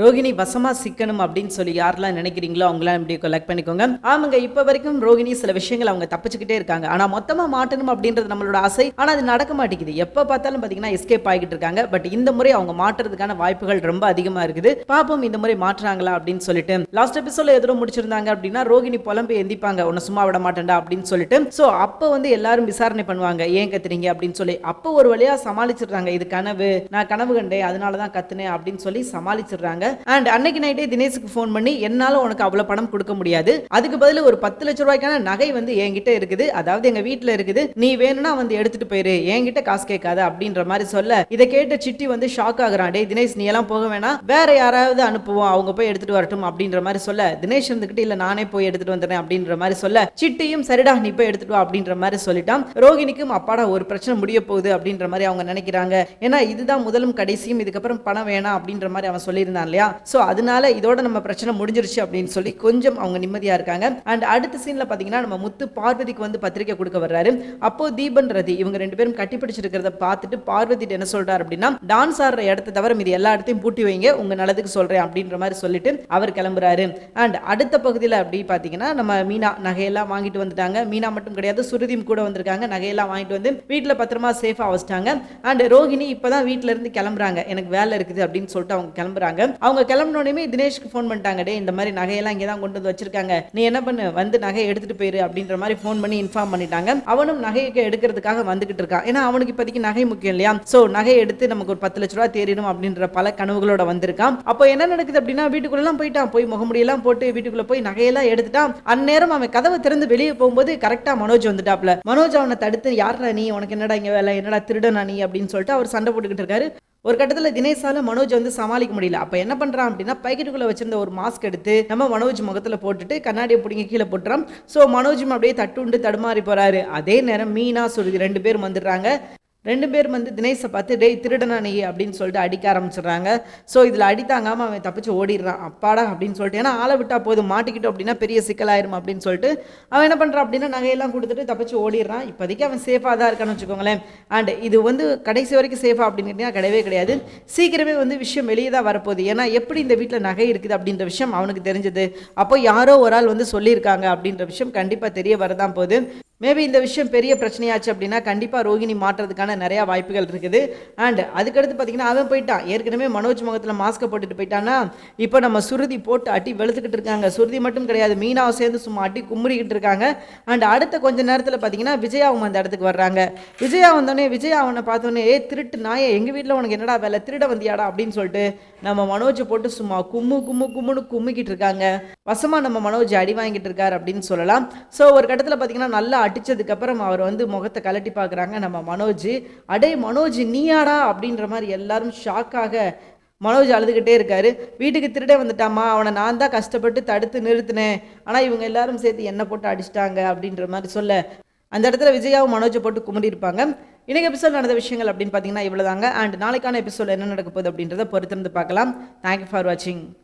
ரோகிணி வசமா சிக்கணும் அப்படின்னு சொல்லி யாரெல்லாம் நினைக்கிறீங்களோ அவங்களாம் இப்படி கலெக்ட் பண்ணிக்கோங்க. ஆமாங்க இப்போ வரைக்கும் ரோகிணி சில விஷயங்கள் அவங்க தப்பிச்சுக்கிட்டே இருக்காங்க. ஆனா மொத்தமா மாட்டணும் அப்படின்றது நம்மளோட ஆசை. ஆனா அது நடக்க மாட்டேங்குது. எப்போ பார்த்தாலும் பாத்தீங்கன்னா எஸ்கேப் ஆகிட்டு இருக்காங்க. பட் இந்த முறை அவங்க மாட்டுறதுக்கான வாய்ப்புகள் ரொம்ப அதிகமா இருக்குது. பாப்போம் இந்த முறை மாற்றுறாங்களா அப்படின்னு சொல்லிட்டு. லாஸ்ட் எபிசோட்ல எதிரோ முடிச்சிருந்தாங்க அப்படின்னா ரோகிணி புலம்பு எந்திப்பாங்க. உன்னை சும்மா விட மாட்டேன்டா அப்படின்னு சொல்லிட்டு. சோ அப்போ வந்து எல்லாரும் விசாரணை பண்ணுவாங்க. ஏன் கத்துறீங்க? அப்படின்னு சொல்லி. அப்போ ஒரு வழியா சமாளிச்சிடுறாங்க. இது கனவு. நான் கனவு கண்டேன். அதனால தான் கத்துனேன் அப்படின்னு சொல்லி சமாளிச்சிடுறாங்க. அண்ட் அன்னைக்கு நைட்டே தினேஷுக்கு ஃபோன் பண்ணி என்னால உனக்கு அவ்வளவு பணம் கொடுக்க முடியாது. அதுக்கு பதில் ஒரு பத்து லட்ச ரூபாய்க்கான நகை வந்து என்கிட்ட இருக்குது. அதாவது எங்க வீட்ல இருக்குது. நீ வேணும்னா வந்து எடுத்துட்டு போயிரு. என்கிட்ட காசு கேட்காத. அப்படின்ற மாதிரி சொல்ல இதை கேட்ட சிட்டி வந்து ஷாக் ஆகுறான். டே தினேஷ் நீ எல்லாம் போக வேணாம். வேற யாராவது அனுப்புவோம். அவங்க போய் எடுத்துட்டு வரட்டும். அப்படின்ற மாதிரி சொல்ல தினேஷ் இருந்துகிட்டு இல்ல நானே போய் எடுத்துட்டு வந்துடுறேன். அப்படின்ற மாதிரி சொல்ல சிட்டியும் சரிடா நீ போய் எடுத்துட்டு வா. அப்படின்ற மாதிரி சொல்லிட்டான். ரோகிணிக்கும் அப்பாடா ஒரு பிரச்சனை முடிய போகுது. அப்படின்ற மாதிரி அவங்க நினைக்கிறாங்க. ஏன்னா இதுதான் முதலும் கடைசியும். இதுக்கப்புறம் பணம் வேணாம் அப்படின்ற மாதிரி அவன் சொல்லியிருந்தான் இல்லையா? சோ அதனால இதோட நம்ம பிரச்சனை முடிஞ்சிருச்சு அப்படின்னு சொல்லி கொஞ்சம் அவங்க நிம்மதியா இருக்காங்க. அண்ட் அடுத்த சீனில் பார்த்தீங்கன்னா நம்ம முத்து பார்வதிக்கு வந்து பத்திரிக்கை கொடுக்க வர்றாரு. அப்போ தீபன் ரதி இவங்க ரெண்டு பேரும் கட்டி பிடிச்சிருக்கிறத பார்த்துட்டு பார்வதி என்ன சொல்றாரு அப்படின்னா டான்ஸ் ஆடுற இடத்த தவிர மீதி எல்லா இடத்தையும் பூட்டி வைங்க. உங்க நல்லதுக்கு சொல்றேன் அப்படின்ற மாதிரி சொல்லிட்டு அவர் கிளம்புறாரு. அண்ட் அடுத்த பகுதியில் அப்படி பார்த்தீங்கன்னா நம்ம மீனா நகையெல்லாம் வாங்கிட்டு வந்துட்டாங்க. மீனா மட்டும் கிடையாது சுருதியும் கூட வந்திருக்காங்க. நகையெல்லாம் வாங்கிட்டு வந்து வீட்டில் பத்திரமா சேஃபாக வச்சிட்டாங்க. அண்ட் ரோஹிணி இப்போதான் வீட்ல இருந்து கிளம்புறாங்க. எனக்கு வேலை இருக்குது அப்படின்னு சொல்லிட்டு அவங்க கிளம்புறாங்க. அவங்க கிளம்பினோடனே தினேஷ்க்கு ஃபோன் பண்ணிட்டாங்க டே இந்த மாதிரி நகையெல்லாம் இங்கே தான் கொண்டு வந்து வச்சிருக்காங்க. நீ என்ன பண்ணு? வந்து நகை எடுத்துட்டு போயிரு அப்படின்ற மாதிரி ஃபோன் பண்ணி இன்ஃபார்ம் பண்ணிட்டாங்க. அவனும் நகையை எடுக்கிறதுக்காக வந்துகிட்டு இருக்கான். ஏன்னா அவனுக்கு இப்போதைக்கு நகை முக்கியம் இல்லையா? ஸோ நகை எடுத்து நமக்கு ஒரு பத்து லட்ச ரூபா தேறிடும் அப்படின்ற பல கனவுகளோட வந்திருக்கான். அப்போ என்ன நடக்குது அப்படின்னா வீட்டுக்குள்ளெல்லாம் போயிட்டான். போய் முகமுடியெல்லாம் போட்டு வீட்டுக்குள்ள போய் நகையெல்லாம் எடுத்துட்டான். அந்நேரம் அவன் கதவை திறந்து வெளியே போகும்போது கரெக்டா மனோஜ் வந்துட்டாப்ல மனோஜ் அவனை தடுத்து யாரா நீ? உனக்கு என்னடா இங்க வேலை? என்னடா திருடனா நீ? அப்படின்னு சொல்லிட்டு அவர் சண்டை போட்டுக்கிட்டு இருக்காரு. ஒரு கட்டத்தில் தினேஷால மனோஜ் வந்து சமாளிக்க முடியல. அப்போ என்ன பண்ணுறான் அப்படின்னா பாக்கெட்டுக்குள்ளே வச்சிருந்த ஒரு மாஸ்க் எடுத்து நம்ம மனோஜ் முகத்தில் போட்டுட்டு கண்ணாடியை பிடிங்க கீழே போட்டுறான் ஸோ மனோஜும் அப்படியே தட்டுண்டு தடுமாறி போகிறாரு அதே நேரம் மீனா சுருதி ரெண்டு பேரும் வந்துடுறாங்க. ரெண்டு பேர் வந்து தினேஷை பார்த்து டேய் திருடனா நீ? அப்படின்னு சொல்லிட்டு அடிக்க ஆரம்பிச்சிடுறாங்க. ஸோ இதில் அடித்தாங்காம அவன் தப்பிச்சு ஓடிடுறான். அப்பாடா அப்படின்னு சொல்லிட்டு. ஏன்னா ஆளை விட்டா போதும். மாட்டிக்கிட்டோம் அப்படின்னா பெரிய சிக்கலாயிரும் அப்படின்னு சொல்லிட்டு அவன் என்ன பண்ணுறான் அப்படின்னா நகையெல்லாம் கொடுத்துட்டு தப்பிச்சு ஓடிடுறான். இப்போதைக்கு அவன் சேஃபாக தான் இருக்கான்னு வச்சுக்கோங்களேன். அண்ட் இது வந்து கடைசி வரைக்கும் சேஃபாக அப்படின்னு கேட்டிங்கன்னா கிடையவே கிடையாது. சீக்கிரமே வந்து விஷயம் வெளியே தான் வரப்போகுது. ஏன்னா எப்படி இந்த வீட்டில் நகை இருக்குது அப்படின்ற விஷயம் அவனுக்கு தெரிஞ்சது. அப்போ யாரோ ஒரு ஆள் வந்து சொல்லியிருக்காங்க அப்படின்ற விஷயம் கண்டிப்பாக தெரிய வரதான் போகுது. மேபி இந்த விஷயம் பெரிய பிரச்சனையாச்சு அப்படின்னா கண்டிப்பாக ரோகிணி மாற்றுறதுக்கான நிறையா வாய்ப்புகள் இருக்குது. அண்ட் அதுக்கடுத்து பார்த்தீங்கன்னா அவன் போயிட்டான். ஏற்கனவே மனோஜ் முகத்தில் மாஸ்க்கை போட்டுட்டு போயிட்டான்னா இப்போ நம்ம சுருதி போட்டு அட்டி வெளுத்துக்கிட்டு இருக்காங்க. சுருதி மட்டும் கிடையாது மீனாவை சேர்ந்து சும்மா அட்டி கும்முறிக்கிட்டு இருக்காங்க. அண்ட் அடுத்த கொஞ்ச நேரத்தில் பார்த்தீங்கன்னா விஜயாவும் அந்த இடத்துக்கு வர்றாங்க. விஜயா வந்தோடனே விஜயா அவனை பார்த்தோன்னே ஏ திருட்டு நாயே எங்கள் வீட்டில் உனக்கு என்னடா வேலை? திருட வந்தியாடா? அப்படின்னு சொல்லிட்டு நம்ம மனோஜை போட்டு சும்மா கும்மு கும்மு கும்முன்னு கும்மிக்கிட்டு இருக்காங்க. வசமாக நம்ம மனோஜ் அடி வாங்கிட்டு இருக்காரு அப்படின்னு சொல்லலாம். ஸோ ஒரு கட்டத்தில் பார்த்தீங்கன்னா நல்லா அடித்ததுக்கப்புறம் அவர் வந்து முகத்தை கலட்டி பார்க்குறாங்க நம்ம மனோஜ். அடே மனோஜ் நீயாடா? அப்படின்ற மாதிரி எல்லாரும் ஷாக்காக மனோஜ் அழுதுகிட்டே இருக்காரு. வீட்டுக்கு திருட வந்துட்டாமா அவனை நான் தான் கஷ்டப்பட்டு தடுத்து நிறுத்தினேன். ஆனால் இவங்க எல்லாரும் சேர்த்து என்ன போட்டு அடிச்சிட்டாங்க அப்படின்ற மாதிரி சொல்ல அந்த இடத்துல விஜயாவும் மனோஜை போட்டு குமுறி இருப்பாங்க. எபிசோட் நடந்த விஷயங்கள் அப்படின்னு பார்த்தீங்கன்னா இவ்வளோதாங்க அண்ட் நாளைக்கான எபிசோட் என்ன நடக்க போகுது அப்படின்றத பொறுத்திருந்து பார்க்கலாம். தேங்க்யூ ஃபார் வாட்சிங்